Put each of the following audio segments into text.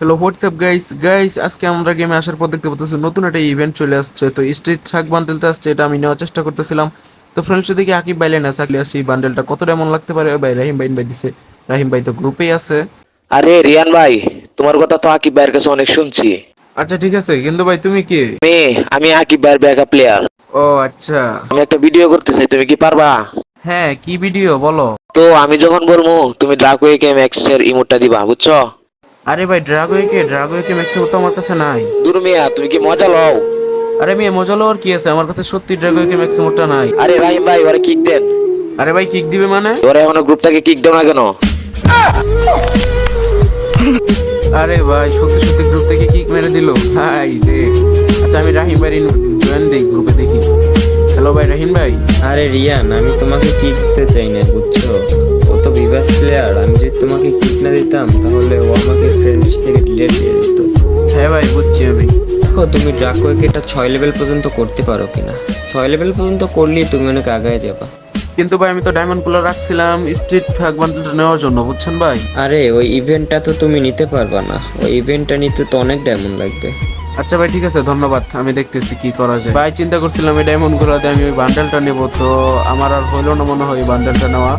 Hello WhatsApp guys guys আজকে আমরা গেমে আসার পর দেখতে পাচ্ছি নতুন একটা ইভেন্ট চলে আসছে। তো স্ট্রিট ট্রাক বান্ডেলটা আসছে এটা আমি নেওয়ার চেষ্টা করতেছিলাম। তো ফ্রেন্ডস দিকে আকিব বাইলে না থাকলে আসি। বান্ডেলটা কতটা এমন লাগতে পারে? ভাই রাহিম ভাই ভাই দিছে। রাহিম ভাই তো গ্রুপেই আছে। আরে রিয়ান ভাই তোমার কথা তো আকিব ভাইয়ের কাছে অনেক শুনছি। আচ্ছা ঠিক আছে। কিন্তু ভাই তুমি কে? মেয়ে আমি আকিব ভাইয়ের ব্যাকআপ প্লেয়ার ও আচ্ছা। আমি একটা ভিডিও করতে চাই তুমি কি পারবা? হ্যাঁ কি ভিডিও বলো। তো আমি যখন বলব তুমি ডাকুয়েকে ম্যাক্স এর ইমোটটা দিবা বুঝছ? আরে ভাই ড্রাগোকে ড্রাগোকে ম্যাক্সিমাম তো আমার কাছে নাই। দূর মিয়া তুমি কি মজা লও? আরে মেয়ে মজা লওয়ার কি আছে? আমার কাছে সত্যি ড্রাগোকে ম্যাক্সিমামটা নাই। আরে রাহিম ভাই ওরে কিক দেন। আরে ভাই কিক দিবে মানে? ওরা এখনও গ্রুপ থেকে কিক দাও না কেন? আরে ভাই সত্যি সত্যি গ্রুপ থেকে কিক মেরে দিল। হাই রে। আচ্ছা আমি রাহিম ভাই জয়েন দিই গ্রুপে দেখি। হ্যালো ভাই রাহিম ভাই। আরে রিয়ান আমি তোমাকে কিক দিতে চাই না বুঝছ? ও তো বিভাস প্লেয়ার আমি যদি তোমাকে কিক না দিতাম তাহলে ও আমাকে ফ্রেন্ড লিস্ট থেকে ডিলিট দিয়ে দিত। হ্যাঁ ভাই বুঝছি আমি। দেখো তুমি ড্রাকোকে এটা ছয় লেভেল পর্যন্ত করতে পারো কিনা। ছয় লেভেল পর্যন্ত করলেই তুমি অনেক আগায় যাবা। কিন্তু ভাই আমি তো ডায়মন্ডগুলো রাখছিলাম স্ট্রিট থাক বান্ডেলটা নেওয়ার জন্য বুঝছেন ভাই? আরে ওই ইভেন্টটা তো তুমি নিতে পারবা না। ওই ইভেন্টটা নিতে তো অনেক ডায়মন্ড লাগবে। আচ্ছা ভাই, ঠিক আছে, ধন্যবাদ। আমি দেখতেছি কি করা যায়। ভাই, চিন্তা করছিলাম এই ডায়মন্ড গুলোতে আমি ওই বান্ডেলটা নেব, তো আমার আর হইল না মনে হয় বান্ডেলটা নেওয়া।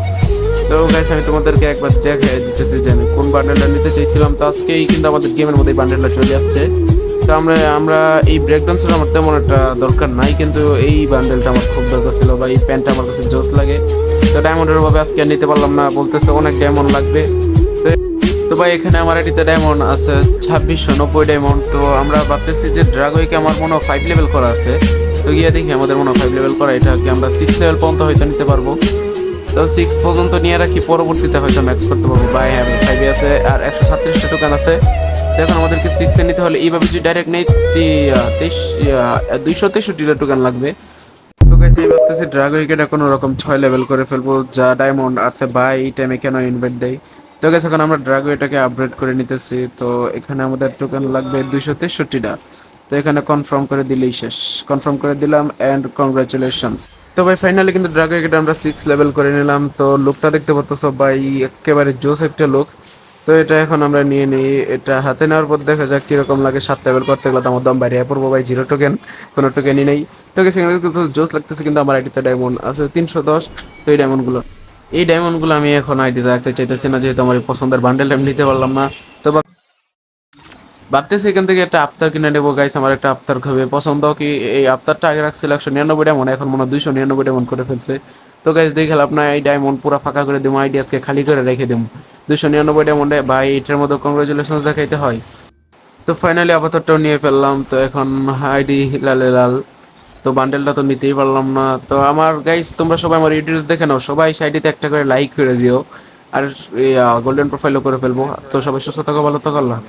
তো গাইস আমি তোমাদেরকে একবার দেখে দিতেছি যে আমি কোন বান্ডেলটা নিতে চাইছিলাম। তো আজকেই কিন্তু আমাদের গেমের মধ্যে বান্ডেলটা চলে আসছে। তো আমরা আমরা এই ব্রেক ডান্সের আমার তেমন একটা দরকার নাই, কিন্তু এই বান্ডেলটা আমার খুব দরকার ছিল। বা এই প্যান্টটা আমার কাছে জোস লাগে। তো ডায়মন্ডের ভাবে আজকে নিতে পারলাম না, বলতেছে অনেক ডায়মন্ড লাগবে। তো ভাই, এখানে আমার এটিতে ডায়মন্ড আছে, ছাব্বিশশো নব্বই ডায়মন্ড তো আমরা ভাবতেছি যে ড্রাগোইকে আমার মনে ফাইভ লেভেল করা আছে। তো গিয়ে দেখি আমাদের মনে ফাইভ লেভেল করা এটাকে আমরা সিক্স লেভেল পর্যন্ত হয়তো নিতে পারব। তো সিক্স পর্যন্ত নিয়ে রাখি, পরবর্তীতে হয়তো ম্যাক্স করতে পারব। বাই হ্যাঁ ফাইভে আছে, আর একশো সাতত্রিশটা দোকান আছে। দেখুন আমাদেরকে সিক্সে নিতে হলে এইভাবে যদি ডাইরেক্ট নেই তেইশ দুইশো তেষট্টিটা টোকেন লাগবে। আমি ভাবতেছি ড্রাগ উইকেটে কোনো রকম ছয় লেভেল করে ফেলব, যা ডায়মন্ড আছে। বা এই টাইমে কেন ইনভাইট দেয়? তো গাইস এখন আমরা ড্রাগ এটাকে আপগ্রেড করে নিতেছি। তো এখানে আমাদের টোকেন লাগবে দুইশো তেষট্টিটা। তো এখানে কনফার্ম করে দিলেই শেষ। কনফার্ম করে দিলাম অ্যান্ড কংগ্রাচুলেশনস তো ভাই ফাইনালি কিন্তু ড্রাগ এটা আমরা সিক্স লেভেল করে নিলাম। তো লুকটা দেখতে পাচ্ছ ভাই, একেবারে জোস একটা লুক তো এটা এখন আমরা নিয়ে নিই। এটা হাতে নেওয়ার পর দেখা যাক কীরকম লাগে। সাত লেভেল করতে গেলে আমার দাম বাইরে পড়ব ভাই জিরো টোকেন কোনো টোকেনই নেই। তো সেখানে জোস লাগতেছে কিন্তু আমার আইডিতে ডায়মন্ড আছে তিনশো দশ। তো এই ডায়মন্ডগুলো এই ডায়মন্ডগুলো আমি এখন আইডিতে রাখতে চাইতেছি না, যেহেতু আমার পছন্দের বান্ডেল আমি নিতে পারলাম না। তো ভাব- ভাবতেছি এখান থেকে একটা আফতার কিনে নেব গাইস আমার একটা আফতার খুবই পছন্দ। কি এই আফতারটা আগে রাখছিল একশো নিরানব্বই ডায়মন্ড এখন মনে হয় দুইশো নিরানব্বই ডায়মন্ড করে ফেলছে। তো গাইস দেখে আপনার এই ডায়মন্ড পুরো ফাঁকা করে দেবো আইডি আজকে খালি করে রেখে দেবো। দুইশো নিরানব্বই ডায়মন্ডে ভাই, এটার মধ্যে কংগ্রেচুলেশন দেখাইতে হয়। তো ফাইনালি আপাততটাও নিয়ে ফেললাম, তো এখন আইডি লালে লাল। তো বান্ডেলটা তো নিতেই পারলাম না। তো আমার গাইস তোমরা সবাই আমার ইউটিউব দেখে নাও। সবাই সাইডিতে একটা করে লাইক করে দিও। আর গোল্ডেন প্রোফাইলও করে ফেলব। তো সবাই সুস্থ থাকো, ভালো থাকো, আল্লাহ।